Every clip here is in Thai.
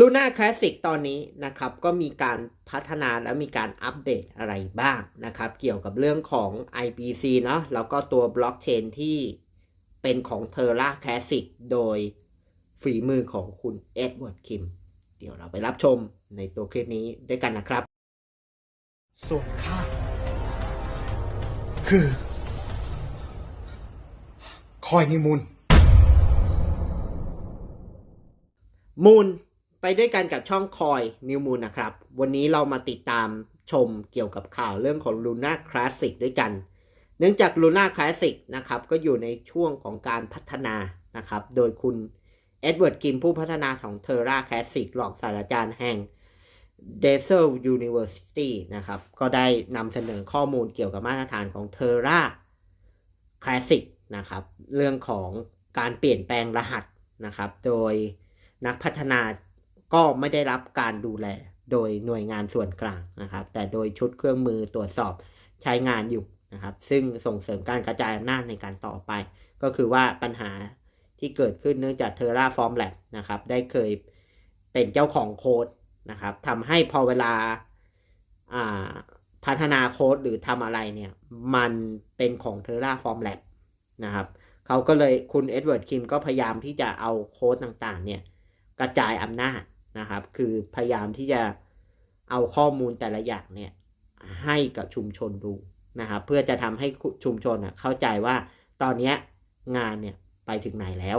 ลูน่าคลาสสิกตอนนี้นะครับก็มีการพัฒนาและมีการอัปเดตอะไรบ้างนะครับ เกี่ยวกับเรื่องของ IBC เนาะแล้วก็ตัวบล็อกเชนที่เป็นของ Terra Classic โดยฝีมือของคุณเอ็ดเวิร์ดคิม เดี๋ยวเราไปรับชมในตัวคลิปนี้ด้วยกันนะครับ ส่วนข้าคือ คอยนิมุนมูล ไปด้วยกันกับช่องคอยนิวมูลนะครับ วันนี้เรามาติดตามชมเกี่ยวกับข่าวเรื่องของ Luna Classic ด้วยกัน เนื่องจาก Luna Classic นะครับก็อยู่ในช่วงของการพัฒนานะครับ โดยคุณเอ็ดเวิร์ดกิมผู้พัฒนาของ Terra Classic รองศาสตราจารย์แห่ง d e s e l University นะครับ ก็ได้นำเสนอข้อมูลเกี่ยวกับมาตรฐานของ Terra Classic นะครับ เรื่องของการเปลี่ยนแปลงรหัสนะครับ โดยนักพัฒนา ก็ไม่ได้รับการดูแลโดยหน่วยงานส่วนกลางนะครับ แต่โดยชุดเครื่องมือตรวจสอบใช้งานอยู่นะครับ ซึ่งส่งเสริมการกระจายอำนาจในการต่อไป ก็คือว่าปัญหาที่เกิดขึ้นเนื่องจาก Terraform Lab นะครับ ได้เคยเป็นเจ้าของโค้ดนะครับทำให้พอเวลาพัฒนาโค้ดหรือทำอะไรเนี่ย มันเป็นของ Terraform Lab นะครับเขาก็เลยคุณเอ็ดเวิร์ดคิมก็พยายามที่จะเอาโค้ดต่างๆ เนี่ย กระจายอำนาจ นะครับ คือพยายามที่จะเอาข้อมูลแต่ละอย่างเนี่ยให้กับชุมชนดูนะครับ เพื่อจะทำให้ชุมชนเข้าใจว่าตอนนี้งานเนี่ยไปถึงไหนแล้ว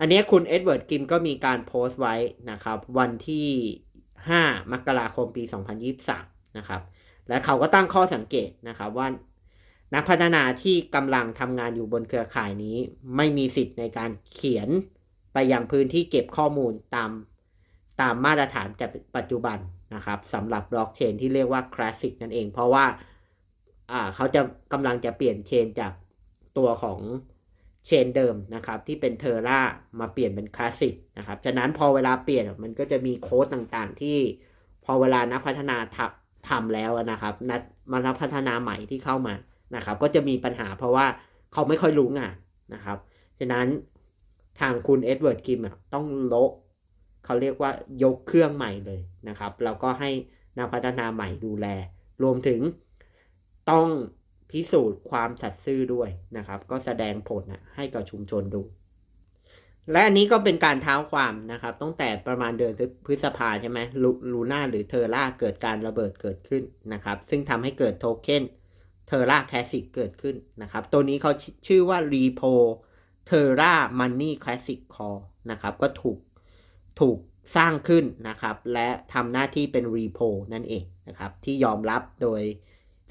อันนี้คุณเอ็ดเวิร์ดกิมก็มีการโพสต์ไว้นะครับ วันที่ 5 มกราคมปี 2023 นะครับ และเขาก็ตั้งข้อสังเกตนะครับว่านักพัฒนาที่กำลังทำงานอยู่บนเครือข่ายนี้ ไม่มีสิทธิ์ในการเขียนไปยังพื้นที่เก็บข้อมูลตาม ตามมาตรฐานแต่ปัจจุบันนะครับสำหรับบล็อกเชนที่เรียกว่าคลาสสิกนั่นเอง เพราะว่าอ่าเขาจะกำลังจะเปลี่ยนเชนจากตัวของเชนเดิมนะครับที่เป็นเทอร่ามาเปลี่ยนเป็นคลาสสิกนะครับฉะนั้นพอเวลาเปลี่ยนมันก็จะมีโค้ดต่างๆ ที่พอเวลานักพัฒนาทำทำแล้วนะครับนักมานักพัฒนาใหม่ที่เข้ามานะครับ ก็จะมีปัญหาเพราะว่าเขาไม่ค่อยรู้งานนะครับ ฉะนั้นทางคุณเอ็ดเวิร์ดคิมต้องโละ เขาเรียกว่ายกเครื่องใหม่เลยนะครับ แล้วก็ให้นักพัฒนาใหม่ดูแล รวมถึงต้องพิสูจน์ความสัตย์ซื่อด้วยนะครับ ก็แสดงผลนะให้กับชุมชนดู และอันนี้ก็เป็นการเท้าความนะครับ ตั้งแต่ประมาณเดือนพฤษภาใช่ไหมลูน่าหรือเทอร่าเกิดการระเบิดเกิดขึ้นนะครับ ซึ่งทำให้เกิดโทเค็นเทอร่าแคสสิกเกิดขึ้นนะครับ ตัวนี้เขาชื่อว่า Repo Terra Money Classic Core นะครับ ก็ถูก ถูกสร้างขึ้นนะครับ และทำหน้าที่เป็น Repo นั่นเองนะครับ ที่ยอมรับโดย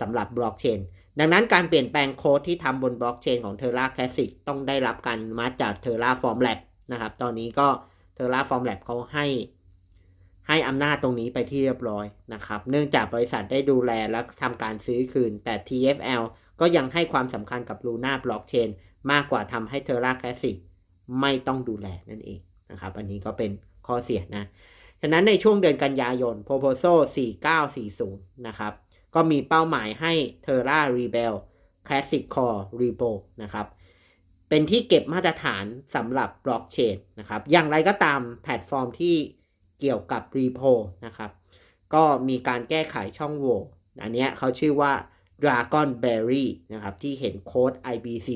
สำหรับบล็อกเชนดังนั้นการเปลี่ยนแปลงโค้ดที่ทำบนบล็อกเชนของ Terra Classic ต้องได้รับการมาจาก Terraform Lab นะครับ ตอนนี้ก็ Terraform Lab เขาให้ให้อำนาจตรงนี้ไปที่เรียบร้อยนะครับ เนื่องจากบริษัทได้ดูแลและทำการซื้อคืน แต่ TFL ก็ยังให้ความสำคัญกับ Luna Blockchain มากกว่าทำให้ Terra Classic ไม่ต้องดูแลนั่นเองนะครับ อันนี้ก็เป็น ข้อเสียนะ ฉะนั้นในช่วงเดือนกันยายน Proposal 4940 นะครับ ก็มีเป้าหมายให้ Terra Rebel Classic Core Repo นะครับ เป็นที่เก็บมาตรฐานสำหรับบล็อกเชนนะครับ อย่างไรก็ตามแพลตฟอร์มที่เกี่ยวกับ Repo นะครับ ก็มีการแก้ไขช่องโหว่อันนี้เขาชื่อว่า Dragonberry นะครับ ที่เห็นโค้ด IBC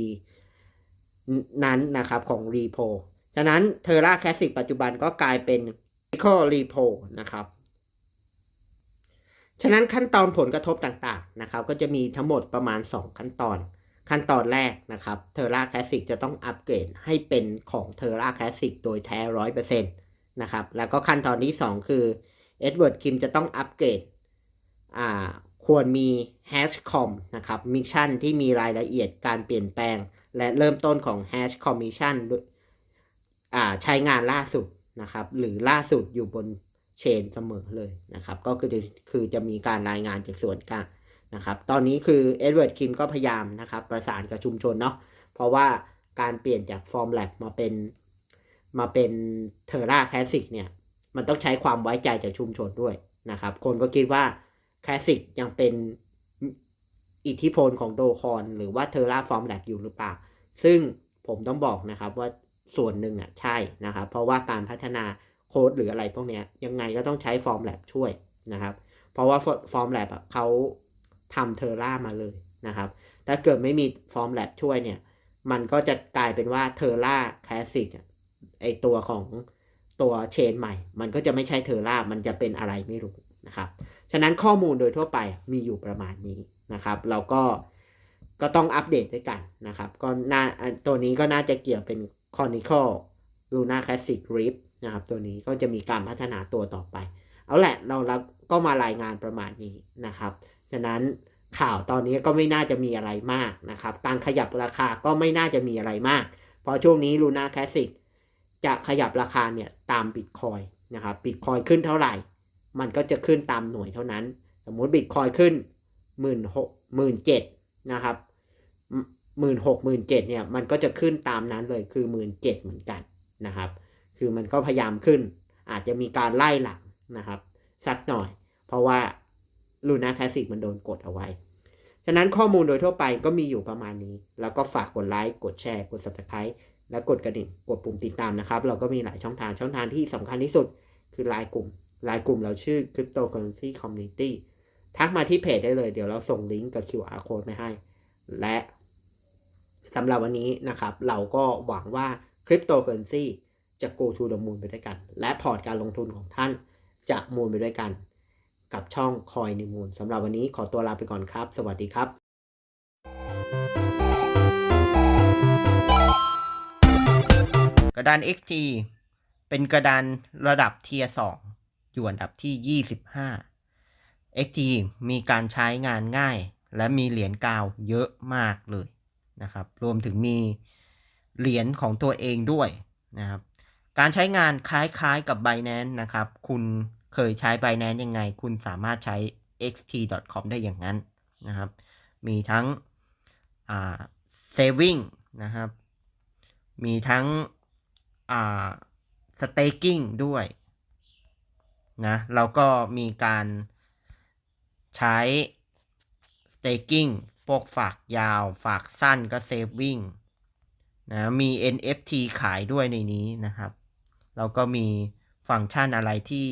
นั้นนะครับของ Repo ฉะนั้น Terra Classic ปัจจุบันก็กลายเป็น Eco Repo นะครับ ฉะนั้นขั้นตอนผลกระทบต่างๆนะครับ ก็จะมีทั้งหมดประมาณ 2 ขั้นตอน ขั้นตอนแรกนะครับ Terra Classic จะต้องอัปเกรดให้เป็นของ Terra Classic โดยแท้100%นะครับ แล้วก็ขั้นตอนที่ 2 คือ Edward Kim จะต้องอัปเกรดอ่าควรมี Hashcom นะครับมิชชั่นที่มีรายละเอียดการเปลี่ยนแปลง และเริ่มต้นของ Hash Commission อ่า ใช้งานล่าสุดนะครับ หรือล่าสุดอยู่บนเชนเสมอเลยนะครับ ก็คือคือจะมีการรายงานจากส่วนกลางนะครับ ตอนนี้คือเอ็ดเวิร์ดคิมก็พยายามนะครับ ประสานกับชุมชนเนาะเพราะว่าการเปลี่ยนจากฟอร์มแลบมาเป็นมาเป็นเทอร่าแคสสิกเนี่ย มันต้องใช้ความไว้ใจจากชุมชนด้วยนะครับ คนก็คิดว่าแคสสิกยังเป็นอิทธิพลของโดคอน หรือว่าเทอร่าฟอร์มแลบอยู่หรือเปล่า ซึ่งผมต้องบอกนะครับว่า ส่วนหนึ่งอะใช่นะครับ เพราะว่าการพัฒนาโค้ดหรืออะไรพวกเนี้ยยังไงก็ต้องใช้ Form Lab ช่วยนะครับ เพราะว่า Form Lab อะเขาทำเทอร่ามาเลยนะครับ ถ้าเกิดไม่มี Form Lab ช่วยเนี่ย มันก็จะกลายเป็นว่าเทอร่าคลาสสิกไอตัวของตัวเชนใหม่ มันก็จะไม่ใช่เทอร่ามันจะเป็นอะไรไม่รู้นะครับ ฉะนั้นข้อมูลโดยทั่วไปมีอยู่ประมาณนี้นะครับ เราก็ก็ต้องอัปเดตด้วยกันนะครับ ก็น่าตัวนี้ก็น่าจะเกี่ยวเป็น Conical Luna Classic Rift นะครับ ตัวนี้ก็จะมีการพัฒนาตัวต่อไป เอาแหละเรารับก็มารายงานประมาณนี้นะครับ ฉะนั้นข่าวตอนนี้ก็ไม่น่าจะมีอะไรมากนะครับ การขยับราคาก็ไม่น่าจะมีอะไรมาก เพราะช่วงนี้ Luna Classic จะขยับราคาเนี่ยตามบิตคอยนะครับบิตคอยขึ้นเท่าไหร่ มันก็จะขึ้นตามหน่วยเท่านั้น สมมุติบิตคอยขึ้นหมื่นหกหมื่นเจ็ดนะครับ หมื่นหกหมื่นเจ็ดเนี่ยมันก็จะขึ้นตามนั้นเลยคือหมื่นเจ็ดเหมือนกันนะครับ คือมันก็พยายามขึ้น อาจจะมีการไล่หลังนะครับสักหน่อย เพราะว่าลูน่าคลาสสิกมันโดนกดเอาไว้ ฉะนั้นข้อมูลโดยทั่วไปก็มีอยู่ประมาณนี้ แล้วก็ฝากกดไลค์ กดแชร์ กด subscribe และกดกระดิ่ง กดปุ่มติดตามนะครับ เราก็มีหลายช่องทาง ช่องทางที่สำคัญที่สุด คือไลน์กลุ่มไลน์กลุ่มเราชื่อ Cryptocurrency Community ทักมาที่เพจได้เลย เดี๋ยวเราส่งลิงก์กับ QR code ไปให้ และ สำหรับวันนี้นะครับ เราก็หวังว่า Cryptocurrency จะ go to the moon ไปด้วยกัน และพอร์ตการลงทุนของท่านจะมูลไปด้วยกัน กับช่องคอยในมูลสำหรับวันนี้ขอตัวลาไปก่อนครับ สวัสดีครับกระดาน XT เป็นกระดานระดับเทียร์2อยู่อันดับที่ 25 XT มีการใช้งานง่าย และมีเหรียญกาวเยอะมากเลย นะครับ รวมถึงมีเหรียญของตัวเองด้วยนะครับ การใช้งานคล้ายๆกับ Binance นะครับ คุณเคยใช้ Binance ยังไง คุณสามารถใช้ xt.com ได้อย่างนั้นนะครับ มีทั้ง อ่า saving นะครับ มีทั้ง อ่า staking ด้วยนะแล้วก็มีการใช้ staking พวกฝากยาว ฝากสั้นก็ saving นะมี NFT ขายด้วยในนี้นะครับแล้วก็มีฟังก์ชันอะไรที่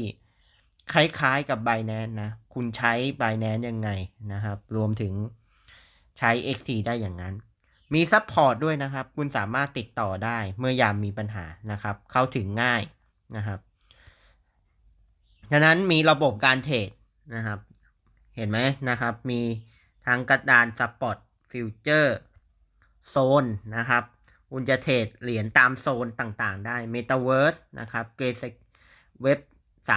คล้ายๆกับ Binance นะ คุณใช้ Binance ยังไงนะครับ รวมถึงใช้ XC ได้อย่างนั้น มีซัพพอร์ตด้วยนะครับ คุณสามารถติดต่อได้เมื่อยามมีปัญหานะครับ เข้าถึงง่ายนะครับฉะนั้นมีระบบการเทรดนะครับ เห็นไหมนะครับ มี ทั้งกระดานสปอตฟิวเจอร์โซนนะครับคุณจะเทรดเหรียญตามโซนต่างๆ ได้ Metaverse นะครับเกสเว็บ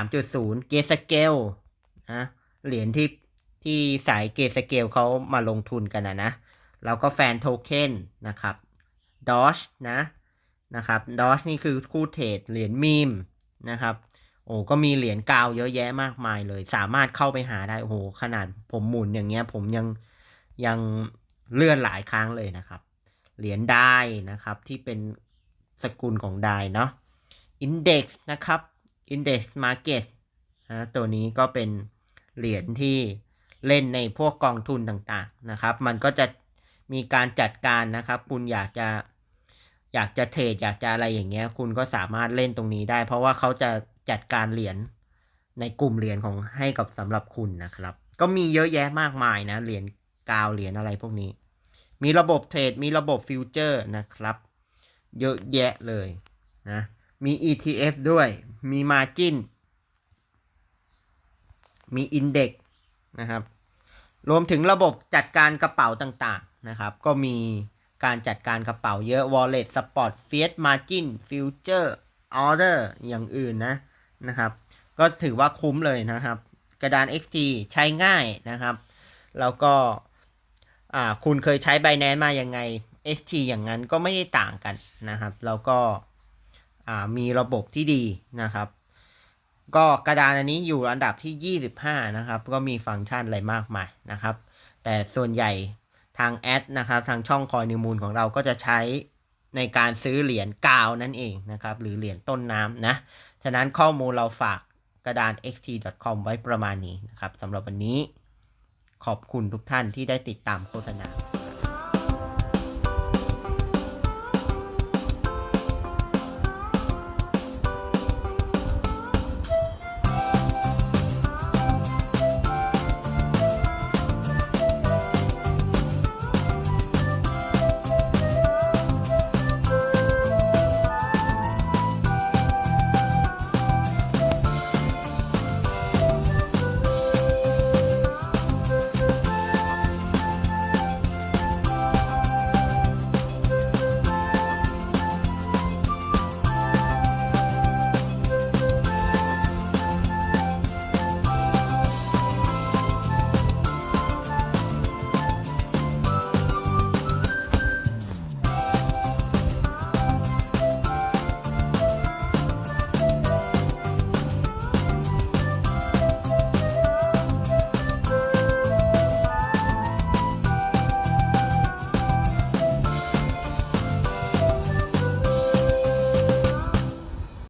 3.0 เกสเกลนะเหรียญที่ที่สายเกสเกลเขามาลงทุนกันนะนะแล้วก็แฟนโทเค็นนะครับดอชนะนะครับดอชนี่คือคู่เทรดเหรียญมีมนะครับ โอ้ก็มีเหรียญกาวเยอะแยะมากมายเลย สามารถเข้าไปหาได้โอ้โหขนาดผมหมุนอย่างเงี้ย ผมยังยังเลื่อนหลายครั้งเลยนะครับ เหรียญได้นะครับที่เป็นสกุลของได้เนาะ Index นะครับ Index Market นะตัวนี้ก็เป็นเหรียญที่เล่นในพวกกองทุนต่างๆนะครับ มันก็จะมีการจัดการนะครับ คุณอยากจะอยากจะเทรดอยากจะอะไรอย่างเงี้ย คุณก็สามารถเล่นตรงนี้ได้ เพราะว่าเขาจะ จัดการเหรียญในกลุ่มเหรียญของให้กับสำหรับคุณนะครับ ก็มีเยอะแยะมากมายนะ เหรียญกาวเหรียญอะไรพวกนี้ มีระบบเทรด มีระบบฟิวเจอร์นะครับ เยอะแยะเลยนะ มี ETF ด้วย มี Margin มี Index นะครับ รวมถึงระบบจัดการกระเป๋าต่างๆนะครับ ก็มีการจัดการกระเป๋าเยอะ Wallet Spot Fiat Margin Future Order อย่างอื่นนะ นะครับ ก็ถือว่าคุ้มเลยนะครับ กระดาน XT ใช้ง่ายนะครับ แล้วก็คุณเคยใช้ Binance มาอยังไง ST อย่างนั้นก็ไม่ได้ต่างกันนะครับ แล้วก็มีระบบที่ดีนะครับ ก็กระดานอันนี้อยู่อันดับที่ 25 นะครับ ก็มีฟังก์ชันอะไรมากมายนะครับ แต่ส่วนใหญ่ทางแอดนะครับทางช่องคอยนิมูลของเราก็จะใช้ในการซื้อเหรียญกาวนั่นเองนะครับ หรือเหรียญต้นน้ำนะ ฉะนั้นข้อมูลเราฝากกระดาน xt.com ไว้ประมาณนี้นะครับสำหรับวันนี้ ขอบคุณทุกท่านที่ได้ติดตามโฆษณา